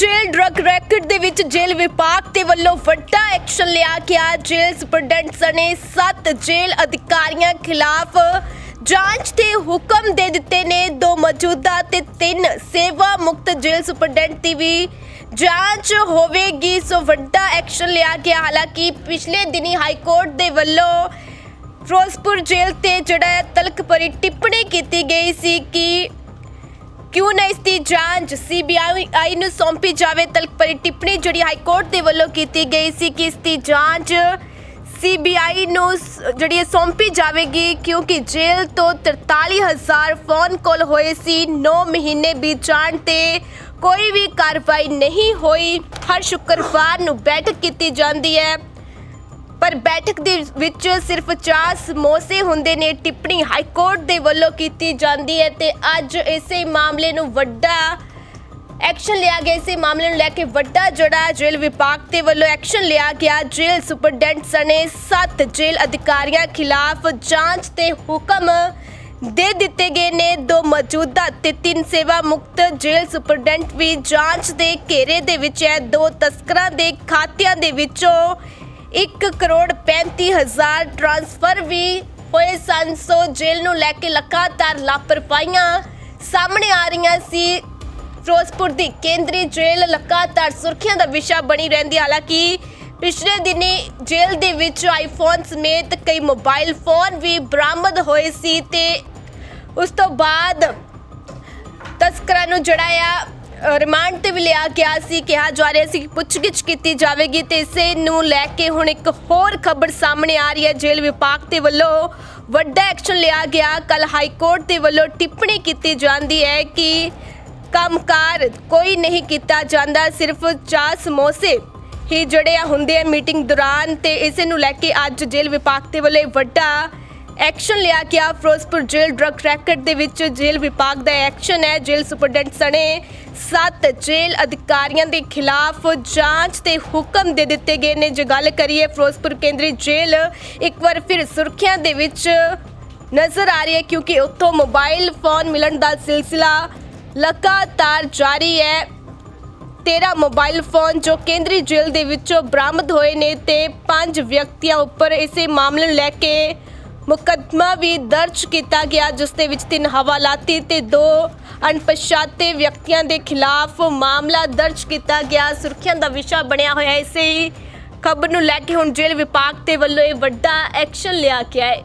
ਜੇਲ੍ਹ drug racket ਦੇ ਵਿੱਚ ਜੇਲ੍ਹ ਵਿਭਾਗ ਦੇ ਵੱਲੋਂ ਵੱਡਾ ਐਕਸ਼ਨ ਲਿਆ ਗਿਆ। ਜੇਲ੍ਹ ਸੁਪਰਡੈਂਟ ਸਣੇ 7 ਜੇਲ੍ਹ ਅਧਿਕਾਰੀਆਂ ਖਿਲਾਫ ਜਾਂਚ ਦੇ ਹੁਕਮ ਦੇ ਦਿੱਤੇ ਨੇ। ਦੋ ਮੌਜੂਦਾ ਤੇ ਤਿੰਨ ਸੇਵਾ ਮੁਕਤ ਜੇਲ੍ਹ ਸੁਪਰਡੈਂਟ ਦੀ ਵੀ ਜਾਂਚ ਹੋਵੇਗੀ। ਸੋ ਵੱਡਾ ਐਕਸ਼ਨ ਲਿਆ ਗਿਆ। ਹਾਲਾਂਕਿ ਪਿਛਲੇ ਦਿਨੀ ਹਾਈ ਕੋਰਟ ਦੇ ਵੱਲੋਂ ਫਿਰੋਜ਼ਪੁਰ ਜੇਲ੍ਹ ਤੇ ਜਿਹੜਾ ਤਲਕ ਭਰੀ ਟਿੱਪਣੀ ਕੀਤੀ ਗਈ ਸੀ ਕਿ ਕਿਉਂ ਨਾ ਇਸ ਦੀ ਜਾਂਚ ਸੀਬੀਆਈ ਨੂੰ ਸੌਂਪੀ ਜਾਵੇ? ਤਲਕ ਭਰੀ ਟਿੱਪਣੀ ਜਿਹੜੀ ਹਾਈ ਕੋਰਟ ਦੇ ਵੱਲੋਂ ਕੀਤੀ ਗਈ ਸੀ ਕਿ ਇਸ ਦੀ ਜਾਂਚ ਸੀਬੀਆਈ ਨੂੰ ਸ- ਜਿਹੜੀ ਸੌਂਪੀ ਜਾਵੇਗੀ ਕਿਉਂਕਿ ਜੇਲ੍ਹ ਤੋਂ 43000 ਫੋਨ ਕਾਲ ਹੋਏ ਸੀ। 9 ਮਹੀਨੇ ਬੀਤ ਜਾਣ ਤੇ ਕੋਈ ਵੀ ਕਾਰਵਾਈ ਨਹੀਂ ਹੋਈ। ਹਰ ਸ਼ੁੱਕਰਵਾਰ ਨੂੰ ਬੈਠਕ ਕੀਤੀ ਜਾਂਦੀ ਹੈ। ਪਰ ਬੈਠਕ ਦੇ ਵਿੱਚ ਸਿਰਫ ਚਾਰ ਸਮੋਸੇ ਹੁੰਦੇ ਨੇ, ਟਿੱਪਣੀ ਹਾਈ ਕੋਰਟ ਦੇ ਵੱਲੋਂ ਕੀਤੀ ਜਾਂਦੀ ਹੈ ਤੇ ਅੱਜ ਇਸੇ ਮਾਮਲੇ ਨੂੰ ਵੱਡਾ ਐਕਸ਼ਨ ਲਿਆ ਗਿਆ। ਇਸੇ ਮਾਮਲੇ ਨੂੰ ਲੈ ਕੇ ਵੱਡਾ ਜਿਹੜਾ ਜੇਲ੍ਹ ਵਿਭਾਗ ਦੇ ਵੱਲੋਂ ਐਕਸ਼ਨ ਲਿਆ ਗਿਆ। ਜੇਲ੍ਹ ਸੁਪਰਡੈਂਟ ਸਣੇ 7 ਜੇਲ੍ਹ ਅਧਿਕਾਰੀਆਂ ਖਿਲਾਫ ਜਾਂਚ ਦੇ ਹੁਕਮ ਦੇ ਦਿੱਤੇ ਗਏ ਨੇ। ਦੋ ਮੌਜੂਦਾ ਤੇ ਤਿੰਨ ਸੇਵਾ ਮੁਕਤ ਜੇਲ੍ਹ ਸੁਪਰਡੈਂਟ ਵੀ ਜਾਂਚ ਦੇ ਘੇਰੇ ਦੇ ਵਿੱਚ ਹੈ। ਦੋ ਤਸਕਰਾਂ ਦੇ ਖਾਤਿਆਂ ਦੇ ਵਿੱਚੋਂ 1 ਕਰੋੜ 35 ਹਜ਼ਾਰ ਟ੍ਰਾਂਸਫਰ ਵੀ ਹੋਏ ਸਨ, ਸੋ ਜੇਲ੍ਹ ਨੂੰ ਲੈ ਕੇ ਲਗਾਤਾਰ ਲਾਪਰਵਾਹੀਆਂ ਸਾਹਮਣੇ ਆ ਰਹੀਆਂ ਸੀ। ਫਿਰੋਜ਼ਪੁਰ ਦੀ ਕੇਂਦਰੀ ਜੇਲ੍ਹ ਲਗਾਤਾਰ ਸੁਰਖੀਆਂ ਦਾ ਵਿਸ਼ਾ ਬਣੀ ਰਹਿੰਦੀ ਹਾਲਾਂਕਿ ਪਿਛਲੇ ਦਿਨੀ ਜੇਲ੍ਹ ਦੇ ਵਿੱਚ ਆਈਫੋਨ ਸਮੇਤ ਕਈ ਮੋਬਾਈਲ ਫੋਨ ਵੀ ਬਰਾਮਦ ਹੋਏ ਸੀ ਤੇ ਉਸ ਤੋਂ ਬਾਅਦ ਤਸਕਰਾਂ ਨੂੰ ਜਿਹੜਾ ਆ ਰਿਮਾਂਡ ਤੇ ਵੀ ਲਿਆ ਗਿਆ ਸੀ, ਕਿਹਾ ਜਾ ਰਿਹਾ ਸੀ ਕਿ ਪੁੱਛਗਿੱਛ ਕੀਤੀ ਜਾਵੇਗੀ ਤੇ ਇਸੇ ਨੂੰ ਲੈ ਕੇ ਹੁਣ ਇੱਕ ਹੋਰ ਖਬਰ ਸਾਹਮਣੇ ਆ ਰਹੀ ਹੈ। ਜੇਲ੍ਹ ਵਿਭਾਗ ਦੇ ਵੱਲੋਂ ਵੱਡਾ ਐਕਸ਼ਨ ਲਿਆ ਗਿਆ। ਕੱਲ ਹਾਈ ਕੋਰਟ ਦੇ ਵੱਲੋਂ ਟਿੱਪਣੀ ਕੀਤੀ ਜਾਂਦੀ ਹੈ ਕਿ ਕੰਮਕਾਰ ਕੋਈ ਨਹੀਂ ਕੀਤਾ ਜਾਂਦਾ, ਸਿਰਫ ਚਾਹ ਸਮੋਸੇ ਹੀ ਜਿਹੜੇ ਆ ਹੁੰਦੇ ਆ ਮੀਟਿੰਗ ਦੌਰਾਨ ਤੇ ਇਸੇ ਨੂੰ ਲੈ ਕੇ ਅੱਜ ਜੇਲ੍ਹ ਵਿਭਾਗ ਦੇ ਵੱਲੋਂ ਵੱਡਾ ਐਕਸ਼ਨ ਲਿਆ ਗਿਆ। ਫਿਰੋਜ਼ਪੁਰ ਜੇਲ੍ਹ ਡਰੱਗ ਰੈਕਟ ਦੇ ਵਿੱਚ ਜੇਲ੍ਹ ਵਿਭਾਗ ਦਾ ਐਕਸ਼ਨ ਹੈ। ਜੇਲ੍ਹ ਸੁਪਰਡੈਂਟ ਸਣੇ 7 ਜੇਲ੍ਹ ਅਧਿਕਾਰੀਆਂ ਦੇ ਖਿਲਾਫ ਜਾਂਚ ਦੇ ਹੁਕਮ ਦੇ ਦਿੱਤੇ ਗਏ ਨੇ। ਜੇ ਗੱਲ ਕਰੀਏ ਫਿਰੋਜ਼ਪੁਰ ਕੇਂਦਰੀ ਜੇਲ੍ਹ, ਇੱਕ ਵਾਰ ਫਿਰ ਸੁਰੱਖਿਆ ਦੇ ਵਿੱਚ ਨਜ਼ਰ ਆ ਰਹੀ ਹੈ ਕਿਉਂਕਿ ਉੱਥੋਂ ਮੋਬਾਈਲ ਫੋਨ ਮਿਲਣ ਦਾ ਸਿਲਸਿਲਾ ਲਗਾਤਾਰ ਜਾਰੀ ਹੈ। 13 ਮੋਬਾਈਲ ਫੋਨ ਜੋ ਕੇਂਦਰੀ ਜੇਲ੍ਹ ਦੇ ਵਿੱਚੋਂ ਬਰਾਮਦ ਹੋਏ ਨੇ ਤੇ ਪੰਜ ਵਿਅਕਤੀਆਂ ਉੱਪਰ ਇਸੇ ਮਾਮਲੇ ਨੂੰ ਲੈ ਕੇ ਮੁਕੱਦਮਾ ਵੀ ਦਰਜ ਕੀਤਾ ਗਿਆ, ਜਿਸ ਦੇ ਵਿੱਚ ਤਿੰਨ ਹਵਾਲਾਤੀ ਤੇ ਦੋ ਅਣਪਛਾਤੇ ਵਿਅਕਤੀਆਂ ਦੇ ਖਿਲਾਫ ਮਾਮਲਾ ਦਰਜ ਕੀਤਾ ਗਿਆ ਸੁਰੱਖਿਆ ਦਾ ਵਿਸ਼ਾ ਬਣਿਆ ਹੋਇਆ ਹੈ। ਇਸੇ ਖਬਰ ਨੂੰ ਲੈ ਕੇ ਹੁਣ ਜੇਲ੍ਹ ਵਿਭਾਗ ਦੇ ਵੱਲੋਂ ਇਹ ਵੱਡਾ ਐਕਸ਼ਨ ਲਿਆ ਗਿਆ ਹੈ